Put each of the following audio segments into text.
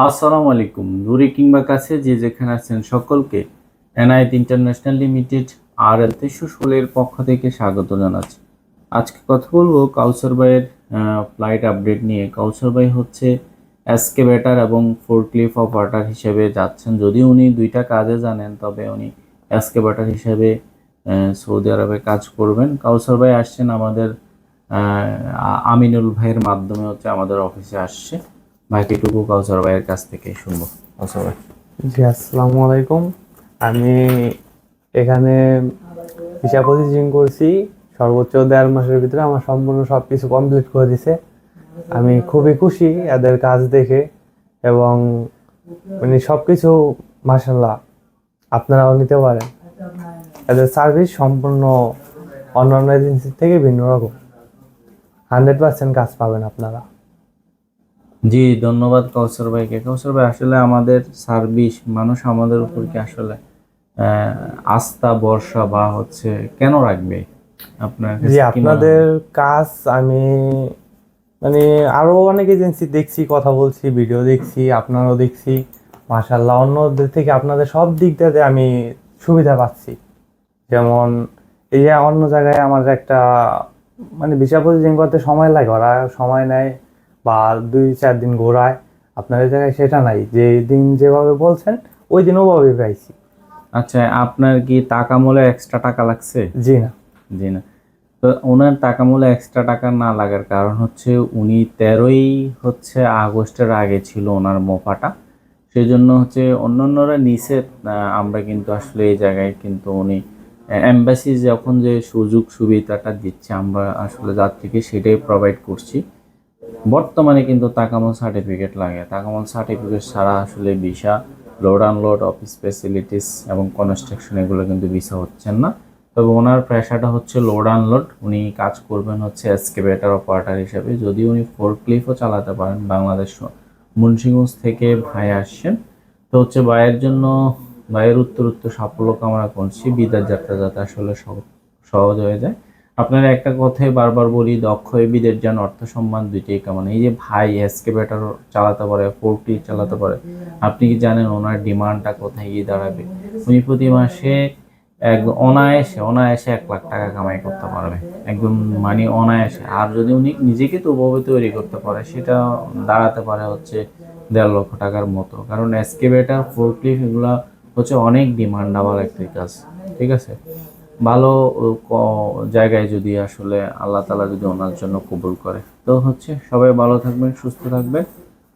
আসসালামু আলাইকুম। দূরে কিংবা কাছে যে যেখানে আছেন সকলকে এনআইট ইন্টারন্যাশনাল লিমিটেড আর এল তেইশশো ষোলোর পক্ষ থেকে স্বাগত জানাচ্ছি। আজকে কথা বলব কাউসার ভাইয়ের ফ্লাইট আপডেট নিয়ে। কাউসার ভাই হচ্ছে এসকেভেটার এবং ফোরক্লিফ অপারেটার হিসেবে যাচ্ছেন। যদিও উনি দুইটা কাজে জানেন, তবে উনি এসকেভেটার হিসেবে সৌদি আরবে কাজ করবেন। কাউসার ভাই আসছেন আমাদের আমিনুল ভাইয়ের মাধ্যমে হচ্ছে আমাদের অফিসে আসছে। বাকিটুকু কাউসার ভাইয়ের কাছ থেকে শুনব। কাউসার ভাই? জি, আসসালামু আলাইকুম। আমি এখানে হিসাব প্রতিদিন করছি। সর্বোচ্চ দেড় মাসের ভিতরে আমার সম্পূর্ণ সব কিছু কমপ্লিট করে দিছে। আমি খুবই খুশি এদের কাজ দেখে এবং মানে সব কিছু মাসাল্লাহ আপনারাও নিতে পারেন। এদের সার্ভিস সম্পূর্ণ অন্যান্য এজেন্সির থেকে ভিন্ন রকম। হান্ড্রেড পার্সেন্ট কাজ পাবেন আপনারা। জি ধন্যবাদ কাউসার ভাইকে। কাউসার ভাই আসলে আমাদের সার্ভিস মানুষ আমাদের উপর কি আসলে আস্থা ভরসা বা হচ্ছে কেন রাখবে? আপনার জি? আপনাদের কাজ আমি মানে আরও অনেক এজেন্সি দেখছি কথা বলছি ভিডিও দেখছি আপনারও দেখছি। মাশাল্লাহ অন্যদের থেকে আপনাদের সব দিক থেকে আমি সুবিধা পাচ্ছি। যেমন এই যে অন্য জায়গায় আমার একটা মানে ভিসা প্রসেসিং করতে সময় লাগে ওরা সময় নেয়। বা দুই চার দিন ঘোরায় আপনাদের জায়গায় সেটা নাই। যে দিন যেভাবে বলছেন ওই দিন ওভাবে পাইছি। আচ্ছা আপনার কি টাকা মূলে এক্সট্রা টাকা লাগছে? জি না। জি না। তো ওনার টাকা মূলে এক্সট্রা টাকা না লাগার কারণ হচ্ছে উনি তেরোই হচ্ছে আগস্টের আগে ছিল ওনার মোফাটা। সেই জন্য হচ্ছে অন্যান্যরা নিচে আমরা কিন্তু আসলে এই জায়গায় কিন্তু উনি এম্বাসি যখন যে সুযোগ সুবিধাটা দিচ্ছে আমরা আসলে যাত্রীকে সেটাই প্রোভাইড করছি। বর্তমানে কিন্তু তাকামল সার্টিফিকেট লাগে। তাকামল সার্টিফিকেট ছাড়া আসলে visa load unload office facilities এবং কনস্ট্রাকশন এগুলো কিন্তু ভিসা হচ্ছেন না। তবে ওনার পেশাটা হচ্ছে লোড আনলোড উনি কাজ করবেন হচ্ছে এসকেভেটার অপারেটার হিসেবে। যদি উনি ফোর ক্লিফও চালাতে পারেন বাংলাদেশ মুন্সিগঞ্জ থেকে ভাই আসছেন, তো হচ্ছে ভাইয়ের জন্য, ভাইয়ের উত্তর উত্তর সাফল্য কামনা করছি। বিদার যাত্রা যাতে আসলে সহ- সহজ হয়ে যায়। আপনারা একটা কথাই বারবার বলি, দক্ষ বিদের যান, অর্থ সম্মান দুইটাই কেমন। এই যে ভাই এসকেভেটার চালাতে পারে ফোরটি চালাতে পারে, আপনি কি জানেন ওনার ডিমান্ডটা কোথায় গিয়ে দাঁড়াবে? উনি প্রতি মাসে এক অনায়াসে অনায়াসে এক লাখ টাকা কামাই করতে পারবে। একদম মানে অনায়াসে। আর যদি উনি নিজেকে তো ওভাবে তৈরি করতে পারে, সেটা দাঁড়াতে পারে হচ্ছে দেড় লক্ষ টাকার মতো। কারণ এসকেভেটার ফোরক্লিফ এগুলা হচ্ছে অনেক ডিমান্ড আবার একটি কাজ। ঠিক আছে? ভালো জায়গায় যদি আসলে আল্লাহ তালা যদি ওনার জন্য কবুল করে। তো হচ্ছে সবাই ভালো থাকবেন, সুস্থ থাকবেন।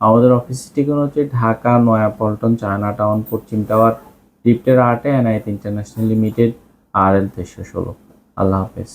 আমাদের অফিস ঠিকানা হচ্ছে ঢাকা, নয়াপল্টন চায়না টাউন পশ্চিম টাওয়ার ডিপ্টের আটে NIT international limited R L তেইশশো ষোলো। আল্লাহ হাফেজ।